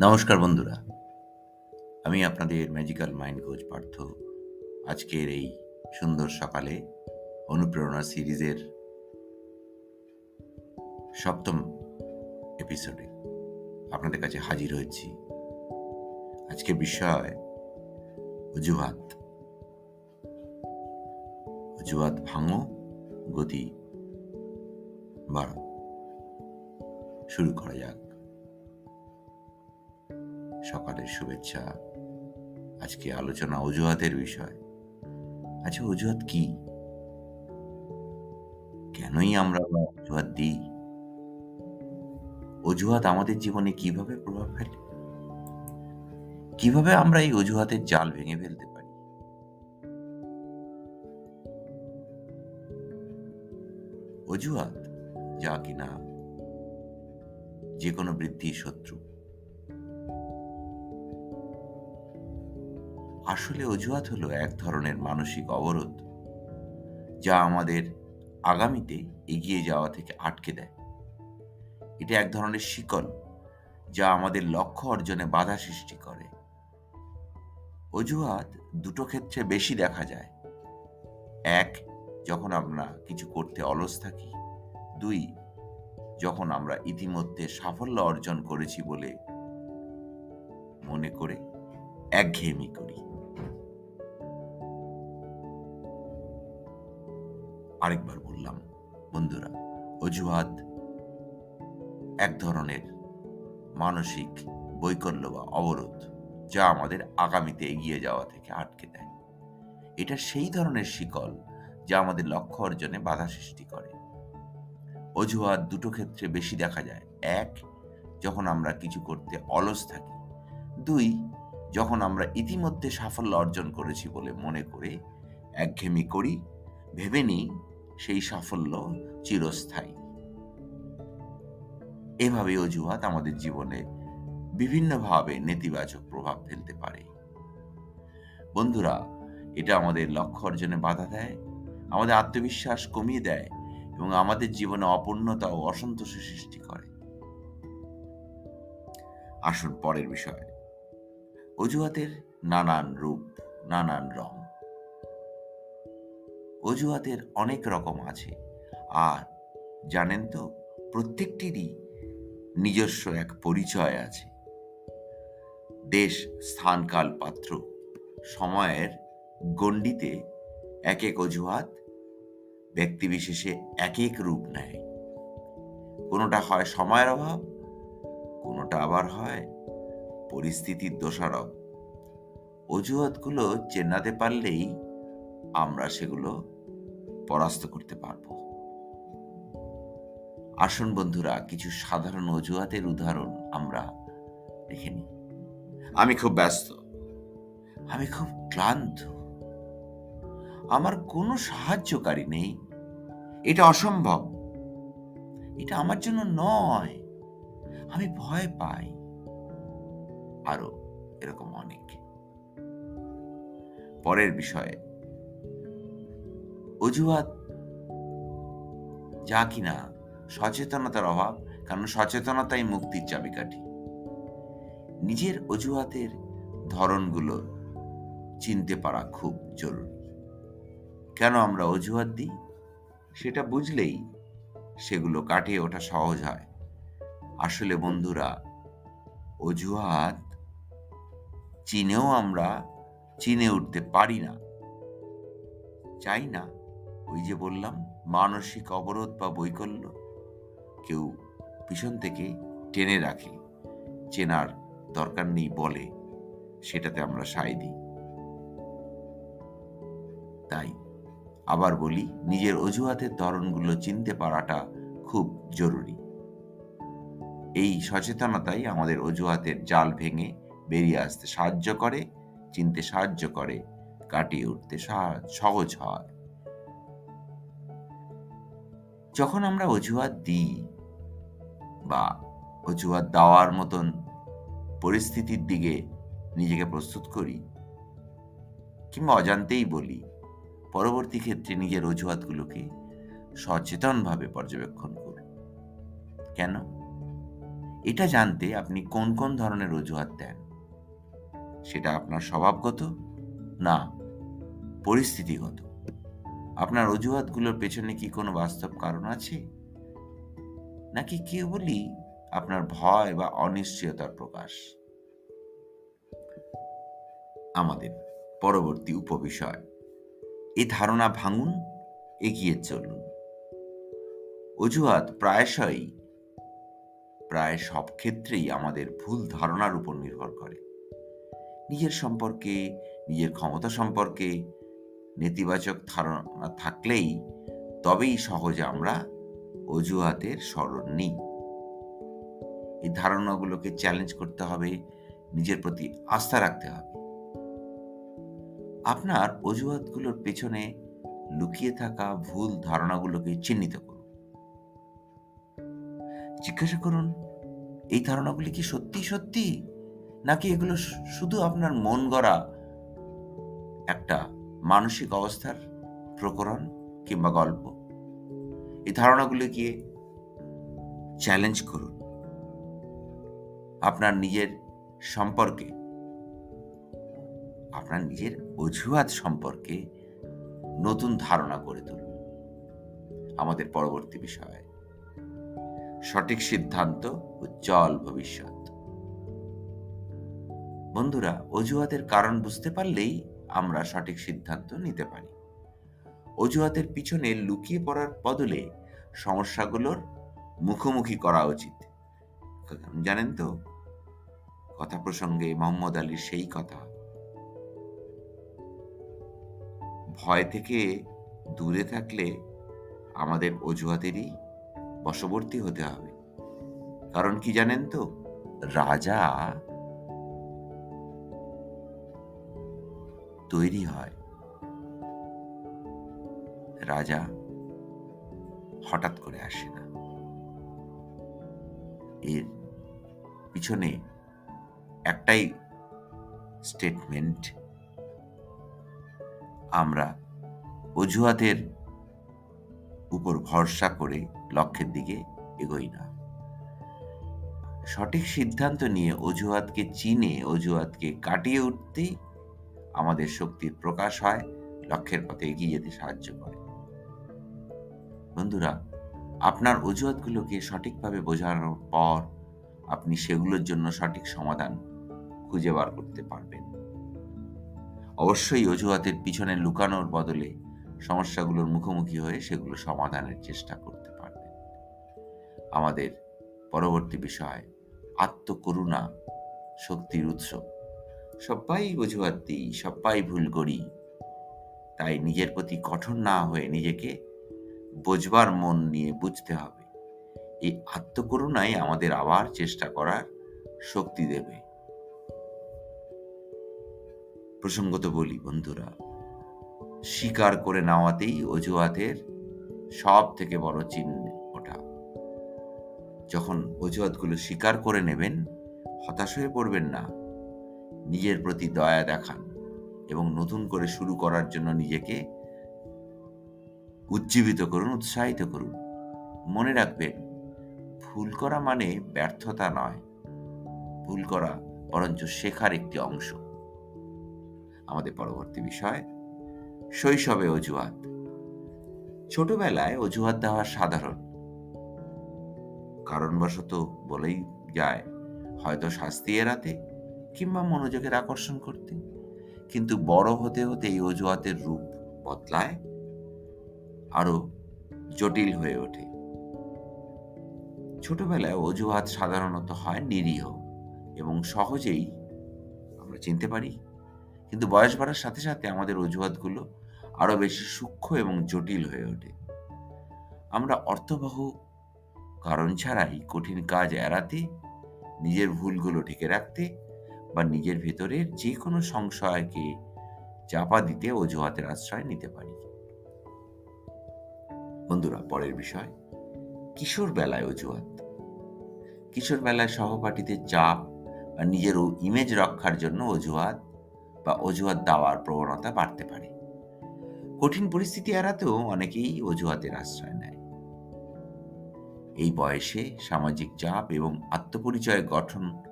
নমস্কার বন্ধুরা। আমি আপনাদের ম্যাজিক্যাল মাইন্ড কোচ পার্থ। আজকের এই সুন্দর সকালে অনুপ্রেরণা সিরিজের সপ্তম এপিসোডে আপনাদের কাছে হাজির হয়েছি। আজকের বিষয় অজুহাত। অজুহাত ভাঙো, গতি বাড়াও। শুরু করা যাক। সকালের শুভেচ্ছা। আজকে আলোচনা অজুহাতের বিষয়। আচ্ছা অজুহাত কি? কেনই আমরা অজুহাত দিই? অজুহাত আমাদের জীবনে কীভাবে প্রভাব ফেলে? কীভাবে আমরা এই অজুহাতের জাল ভেঙে ফেলতে পারি? অজুহাত, যা কিনা যে কোনো বৃদ্ধির শত্রু। আসলে অজুহাত হলো এক ধরনের মানসিক অবরোধ, যা আমাদের আগামীতে এগিয়ে যাওয়া থেকে আটকে দেয়। এটা এক ধরনের শিকল, যা আমাদের লক্ষ্য অর্জনে বাধা সৃষ্টি করে। অজুহাত দুটো ক্ষেত্রে বেশি দেখা যায়। এক, যখন আমরা কিছু করতে অলস থাকি। দুই, যখন আমরা ইতিমধ্যে সাফল্য অর্জন করেছি বলে মনে করে একঘেয়েমি করি। আরেকবার বললাম, বন্ধুরা, অজুহাত এক ধরনের মানসিক বৈকল্য বা অবরোধ যা আমাদের আগামীতে এগিয়ে যাওয়া থেকে আটকে দেয়। এটা সেই ধরনের শিকল যা আমাদের লক্ষ্য অর্জনে বাধা সৃষ্টি করে। অজুহাত দুটো ক্ষেত্রে বেশি দেখা যায়। এক, যখন আমরা কিছু করতে অলস থাকি। দুই, যখন আমরা ইতিমধ্যে সাফল্য অর্জন করেছি বলে মনে করে একঘেমি করি, ভেবে নিই সেই সাফল্য চিরস্থায়ী। এভাবে অজুহাত আমাদের জীবনে বিভিন্নভাবে নেতিবাচক প্রভাব ফেলতে পারে। বন্ধুরা, এটা আমাদের লক্ষ্য অর্জনে বাধা দেয়, আমাদের আত্মবিশ্বাস কমিয়ে দেয় এবং আমাদের জীবনে অপূর্ণতা ও অসন্তোষের সৃষ্টি করে। আসুন পরের বিষয়। অজুহাতের নানান রূপ, নানান রং অজুহাতের অনেক রকম আছে। আর জানেন তো, প্রত্যেকটিরই নিজস্ব এক পরিচয় আছে। দেশ স্থানকাল পাত্র সময়ের গণ্ডিতে এক এক অজুহাত ব্যক্তিবিশেষে এক এক রূপ নেয়। কোনোটা হয় সময়ের অভাব, কোনোটা আবার হয় পরিস্থিতির দোষারোপ। অজুহাতগুলো চেনাতে পারলেই আমরা সেগুলো পরাস্ত করতে পারব। আসুন বন্ধুরা, কিছু সাধারণ অজুহাতের উদাহরণ আমরা দেখে নিই। আমি খুব ব্যস্ত। আমি খুব ক্লান্ত। আমার কোনো সাহায্যকারী নেই। এটা অসম্ভব। এটা আমার জন্য নয়। আমি ভয় পাই। আরও এরকম অনেক। পরের বিষয়ে অজুহাত যা কিনা সচেতনতার অভাব, কারণ সচেতনতাই মুক্তির চাবিকাঠি। নিজের অজুহাতের ধরনগুলো চিনতে পারা খুব জরুরি। কেন আমরা অজুহাত দিই? সেটা বুঝলেই সেগুলো কাটিয়ে ওঠা সহজ হয়। আসলে বন্ধুরা, অজুহাত চিনেও আমরা চিনে উঠতে পারি না। চাই না ওই যে বললাম, মানসিক অবরোধ বা বৈকল্য কেউ পিছন থেকে টেনে রাখে, চেনার দরকার নেই বলে, সেটাতে আমরা সায় দিই। তাই আবার বলি, নিজের অজুহাতের ধরনগুলো চিনতে পারাটা খুব জরুরি। এই সচেতনতাই আমাদের অজুহাতের জাল ভেঙে বেরিয়ে আসতে সাহায্য করে, চিনতে সাহায্য করে, কাটিয়ে উঠতে সহজ হয়। যখন আমরা অজুহাত দিই বা অজুহাত দেওয়ার মতন পরিস্থিতির দিকে নিজেকে প্রস্তুত করি কিংবা অজান্তেই বলি, পরবর্তী ক্ষেত্রে নিজের অজুহাতগুলোকে সচেতনভাবে পর্যবেক্ষণ করুন কেন? এটা জানতে আপনি কোন কোন ধরনের অজুহাত দেন? সেটা আপনার স্বভাবগত না পরিস্থিতিগত? আপনার অজুহাতগুলোর পেছনে কি কোনো বাস্তব কারণ আছে? নাকি কেবলই আপনার ভয় বা অনিশ্চয়তার প্রকাশ? আমাদের পরবর্তী উপবিষয়, এই ধারণা ভাঙুন, এগিয়ে চলুন। অজুহাত প্রায়শই, প্রায় সব ক্ষেত্রেই আমাদের ভুল ধারণার উপর নির্ভর করে। নিজের সম্পর্কে, নিজের ক্ষমতা সম্পর্কে নেতিবাচক ধারণা থাকলেই তবেই সহজে আমরা অজুহাতের স্মরণ নিই। এই ধারণাগুলোকে চ্যালেঞ্জ করতে হবে, নিজের প্রতি আস্থা রাখতে হবে। আপনার অজুহাতগুলোর পেছনে লুকিয়ে থাকা ভুল ধারণাগুলোকে চিহ্নিত করুন। জিজ্ঞাসা করুন, এই ধারণাগুলি কি সত্যি সত্যি? নাকি এগুলো শুধু আপনার মন গড়া একটা মানসিক অবস্থার প্রকরণ কিংবা গল্প। এই ধারণাগুলিকে চ্যালেঞ্জ করুন। আপনার নিজের সম্পর্কে, আপনার নিজের অজুহাত সম্পর্কে নতুন ধারণা করে তুলুন। আমাদের পরবর্তী বিষয়, সঠিক সিদ্ধান্ত উজ্জ্বল ভবিষ্যৎ। বন্ধুরা, অজুহাতের কারণ বুঝতে পারলেই আমরা সঠিক সিদ্ধান্ত নিতে পারি। অজুহাতের পিছনে লুকিয়ে পড়ার বদলে সমস্যাগুলোর মুখোমুখি করা উচিত। জানেন তো, কথা প্রসঙ্গে মোহাম্মদ আলীর সেই কথা। ভয় থেকে দূরে থাকলে আমাদের অজুহাতেরই বশবর্তী হতে হবে। কারণ কি জানেন তো, রাজা তৈরি হয়। রাজা হঠাৎ করে আসে না। এর পিছনে একটাই স্টেটমেন্ট আমরা অজুহাতের উপর ভরসা করে লক্ষ্যের দিকে এগোই না। সঠিক সিদ্ধান্ত নিয়ে অজুহাতকে চিনে, অজুহাতকে কাটিয়ে উঠতেই আমাদের শক্তির প্রকাশ হয়, লক্ষ্যের পথে এগিয়ে যেতে সাহায্য করে। বন্ধুরা, আপনার অজুহাতগুলোকে সঠিকভাবে বোঝানোর পর আপনি সেগুলোর জন্য সঠিক সমাধান খুঁজে বার করতে পারবেন। অবশ্যই অজুহাতের পিছনে লুকানোর বদলে সমস্যাগুলোর মুখোমুখি হয়ে সেগুলো সমাধানের চেষ্টা করতে পারবেন। আমাদের পরবর্তী বিষয়, আত্মকরুণা শক্তির উৎস। সবাই অজুহাত দিই সবাই ভুল করি। তাই নিজের প্রতি কঠোর না হয়ে নিজেকে বোঝবার মন নিয়ে বুঝতে হবে। এই আত্মকরুণাই আমাদের আবার চেষ্টা করার শক্তি দেবে। প্রসঙ্গত বলি, বন্ধুরা, স্বীকার করে নেওয়াতেই অজুহাতের সব থেকে বড় চিহ্ন ওঠা। যখন অজুহাতগুলো স্বীকার করে নেবেন, হতাশ হয়ে পড়বেন না। নিজের প্রতি দয়া দেখান এবং নতুন করে শুরু করার জন্য নিজেকে উজ্জীবিত করুন, উৎসাহিত করুন। মনে রাখবেন, ভুল করা মানে ব্যর্থতা নয়। ভুল করা বরঞ্চ শেখার একটি অংশ। আমাদের পরবর্তী বিষয়, শৈশবে অজুহাত। ছোটবেলায় অজুহাত দেওয়া সাধারণ। কারণবশত বলেই যায়, হয়তো শাস্তি এড়াতে কিংবা মনোযোগের আকর্ষণ করতে। কিন্তু বড় হতে হতে এই অজুহাতের রূপ বদলায়, আরও জটিল হয়ে ওঠে। ছোটবেলায় অজুহাত সাধারণত হয় নিরীহ এবং সহজেই আমরা চিনতে পারি, কিন্তু বয়স বাড়ার সাথে সাথে আমাদের অজুহাতগুলো আরও বেশি সূক্ষ্ম এবং জটিল হয়ে ওঠে। আমরা অর্থবহ কারণ ছাড়াই কঠিন কাজ এড়াতে, নিজের ভুলগুলো ঢেকে রাখতে বা নিজের ভেতরের যে কোনো সংশয়কে চাপা দিতে অজুহাতের আশ্রয় নিতে পারি। বন্ধুরা, পরের বিষয়, কিশোর বেলায় অজুহাত। কিশোর বেলায় সহপাঠীদের চাপ বা নিজের ইমেজ রক্ষার জন্য অজুহাত বা অজুহাত দেওয়ার প্রবণতা বাড়তে পারে। কঠিন পরিস্থিতি এড়াতেও অনেকেই অজুহাতের আশ্রয় নেয়। এই বয়সে সামাজিক চাপ এবং আত্মপরিচয় গঠন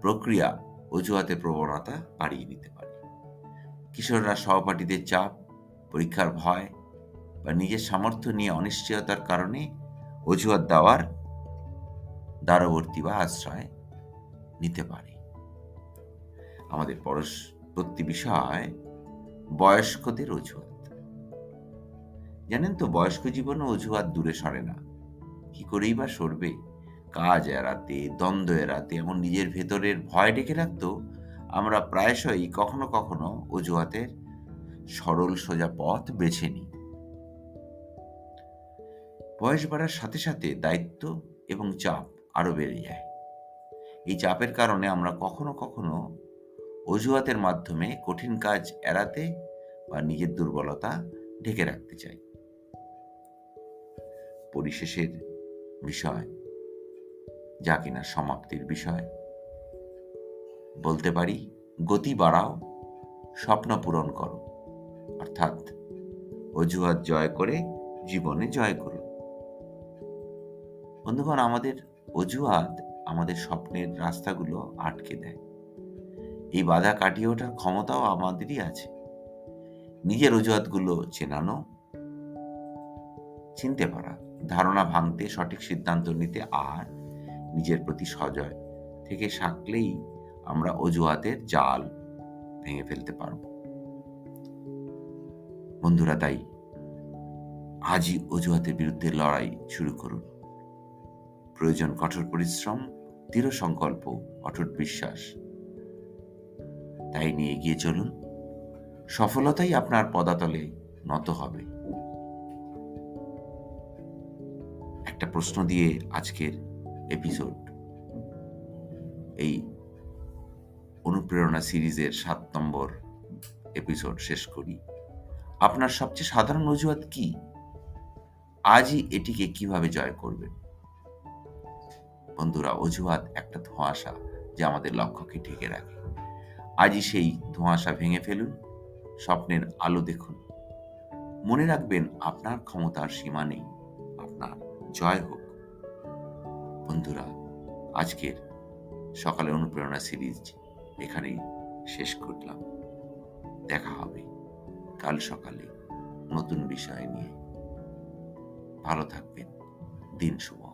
প্রক্রিয়া অজুহাতের প্রবণতা বাড়িয়ে দিতে পারে। কিশোররা সহপাঠীদের চাপ, পরীক্ষার ভয় বা নিজের সামর্থ্য নিয়ে অনিশ্চয়তার কারণে অজুহাত দেওয়ার দ্বারবর্তী বা আশ্রয় নিতে পারে। আমাদের পরবর্তী বিষয় বয়স্কদের অজুহাত। জানেন তো, বয়স্ক জীবনে অজুহাত দূরে সরে না। কি করেই বা সরবে? কাজ এড়াতে, দ্বন্দ্ব এড়াতে, এমন নিজের ভেতরের ভয় ডেকে রাখতো, আমরা প্রায়শই কখনো কখনো অজুহাতের সরল সোজা পথ বেছে নিই। বয়স বাড়ার সাথে সাথে দায়িত্ব এবং চাপ আরও বেড়ে যায়। এই চাপের কারণে আমরা কখনো কখনো অজুহাতের মাধ্যমে কঠিন কাজ এড়াতে বা নিজের দুর্বলতা ঢেকে রাখতে চাই। পরিশেষের বিষয়। যা কিনা সমাপ্তির বিষয়। বলতে পারি, গতি বাড়াও, স্বপ্ন পূরণ করো। অর্থাৎ অজুহাত জয় করে জীবনে জয় করুন বন্ধুগণ, আমাদের অজুহাত আমাদের স্বপ্নের রাস্তাগুলো আটকে দেয়। এই বাধা কাটিয়ে ওঠার ক্ষমতাও আমাদেরই আছে। নিজের অজুহাতগুলো চেনানো, চিনতে পারা, ধারণা ভাঙতে সঠিক সিদ্ধান্ত নিতে আর নিজের প্রতি সজয় থেকে সাকলেই আমরা অজুহাতের জাল ভেঙে ফেলতে পারব। বন্ধুরা, তাই আজই অজুহাতের বিরুদ্ধে লড়াই শুরু করুন। প্রয়োজন কঠোর পরিশ্রম, দৃঢ় সংকল্প অটুট বিশ্বাস। তাই নিয়ে এগিয়ে চলুন। সফলতাই আপনার পদাতলে নত হবে। একটা প্রশ্ন দিয়ে আজকের এপিসোড এই অনুপ্রেরণা সিরিজের সাত নম্বর এপিসোড শেষ করি। আপনার সবচেয়ে সাধারণ অজুহাত কি? আজই এটিকে কীভাবে জয় করবেন? বন্ধুরা, অজুহাত একটা ধোঁয়াশা যা আমাদের লক্ষ্যকে ঢেকে রাখে। আজই সেই ধোঁয়াশা ভেঙে ফেলুন, স্বপ্নের আলো দেখুন। মনে রাখবেন, আপনার ক্ষমতার সীমা নেই, আপনার জয় হোক। বন্ধুরা, আজকের সকালে অনুপ্রেরণা সিরিজ এখানেই শেষ করলাম। দেখা হবে কাল সকালে নতুন বিষয় নিয়ে। ভালো থাকবেন। দিন শুভ।